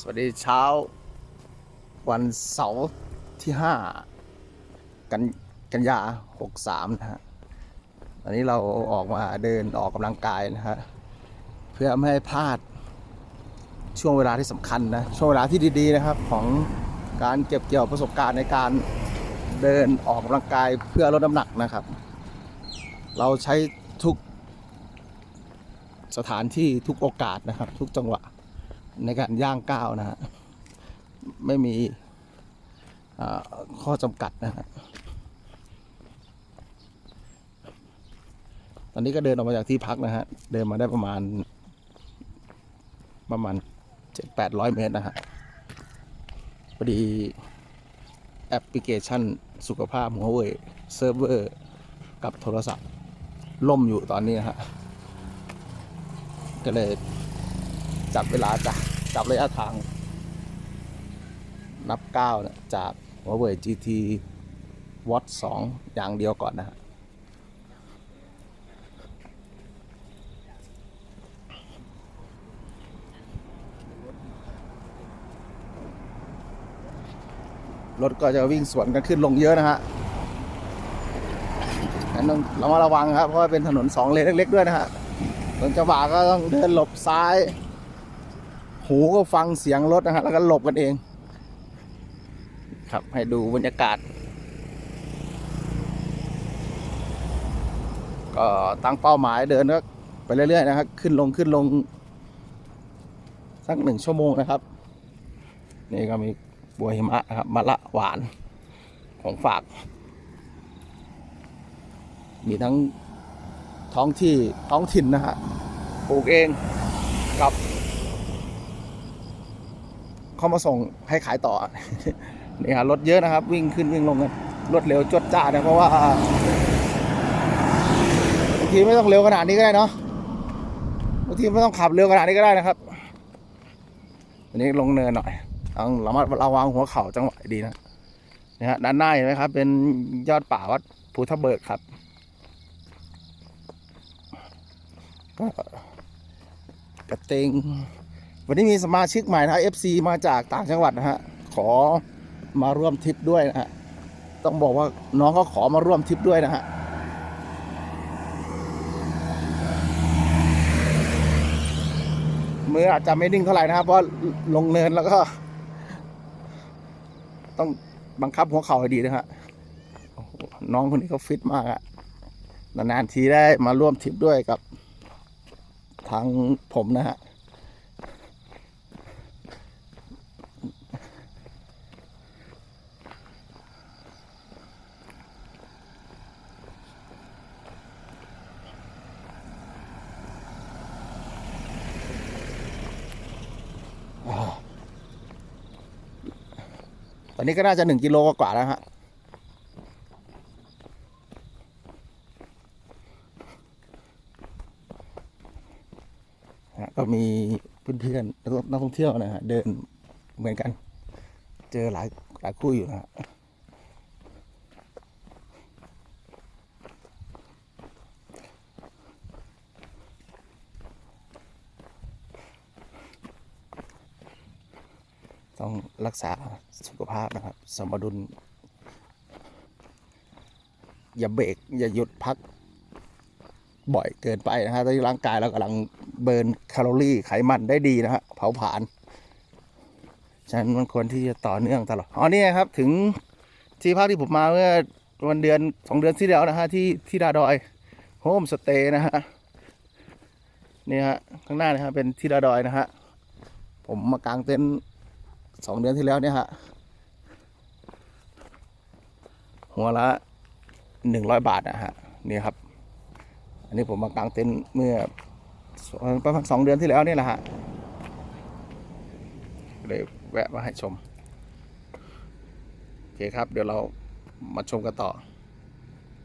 สวัสดีเช้า วันเสาร์ที่ห้ากันกันยาหกสามนะฮะตอนนี้เราออกมาเดินออกกำลังกายนะฮะเพื่อไม่ให้พลาดช่วงเวลาที่สำคัญนะ ช่วงเวลาที่ดีๆนะครับ ของการเก็บเกี่ยวประสบการณ์ในการเดินออกกำลังกายเพื่อลดน้ำหนักนะครับ เราใช้ทุกสถานที่ทุกโอกาสนะครับ ทุกจังหวะ ในการย่างก้าวนะฮะไม่มีข้อจำกัดนะฮะตอนนี้ก็เดินออกมาจากที่พักนะฮะ เดินมาได้ประมาณ ประมาณเจ็ดแปดร้อยเมตรนะฮะพอดีแอปพลิเคชันสุขภาพหัวเว่ยเซิร์ฟเวอร์กับโทรศัพท์ ล่มอยู่ตอนนี้นะฮะ ก็เลยจับเวลาจับ จับระยะทาง นับก้าวเนี่ยจากหัวเว่ย GT Watch 2อย่างเดียวก่อนนะฮะรถก็จะวิ่งสวนกันขึ้นลงเยอะนะฮะงั้นต้องระมัดระวังครับ เพราะว่าเป็นถนนสองเลนเล็กๆด้วยนะฮะตอนจังหวะก็ต้องเดินหลบซ้าย หูก็ฟังเสียงรถนะฮะแล้วก็หลบกันเอง ครับให้ดูบรรยากาศ ก็ตั้งเป้าหมายเดินก็ไปเรื่อยๆนะครับ ขึ้นลงขึ้นลง สักหนึ่งชั่วโมงนะครับ นี่ก็มีบัวหิมะนะครับมะละหวานของฝาก มีทั้งท้องที่ท้องถิ่นนะฮะปลูกเองกับ เขามาส่งให้ขายต่อนี่ฮะรถเยอะนะครับ วิ่งขึ้นวิ่งลงกันรถเร็วจดจ้านะเพราะว่าบางทีไม่ต้องเร็วขนาดนี้ก็ได้เนาะบางทีไม่ต้องขับเร็วขนาดนี้ก็ได้นะครับอันนี้ลงเนินหน่อยต้องระมัดระวังหัวเข่าจังหวะดีนะนะฮะด้านหน้าเห็นไหมครับ เป็นยอดป่าวัดภูทะเบิกครับก็กระเตง วันนี้มีสมาชิกใหม่นะ FC มาจากต่างจังหวัดนะฮะ ขอมาร่วมทริปด้วยนะฮะ ต้องบอกว่าน้องก็ขอมาร่วมทริปด้วยนะฮะ มืออาจจะไม่นิ่งเท่าไหร่นะครับ เพราะลงเนินแล้วก็ ต้องบังคับหัวเข่าให้ดีนะฮะ น้องคนนี้เขาฟิตมากอะนานๆทีได้มาร่วมทริปด้วยกับทางผมนะฮะ ตอนนี้ก็น่าจะหนึ่งกิโลกว่าแล้วฮะก็มีเพื่อนๆนักท่องเที่ยวนะฮะเดินเหมือนกัน เจอหลายหลายคู่อยู่นะฮะ ต้องรักษาสุขภาพนะครับ สมดุล อย่าเบรกอย่าหยุดพัก บ่อยเกินไปนะฮะตอนนี้ร่างกายเรากำลังเบิร์นแคลอรี่ไขมันได้ดีนะฮะเผาผลาญฉะนั้นมันควรที่จะต่อเนื่องตลอดอ๋อนี่ครับถึงที่พักที่ผมมาเมื่อวันเดือนสองเดือนที่แล้วนะฮะที่ที่ดาดอยโฮมสเตย์นะฮะนี่ฮะข้างหน้านะฮะเป็นที่ดาดอยนะฮะผมมากางเต็นท์ สองเดือนที่แล้วเนี่ยฮะหัวละหนึ่งร้อยบาทนะฮะนี่ครับ อันนี้ผมมากางเต็นท์เมื่อประมาณสองเดือนที่แล้วเนี่ยแหละฮะเลยแวะมาให้ชม โอเคครับ เดี๋ยวเรามาชมกันต่อ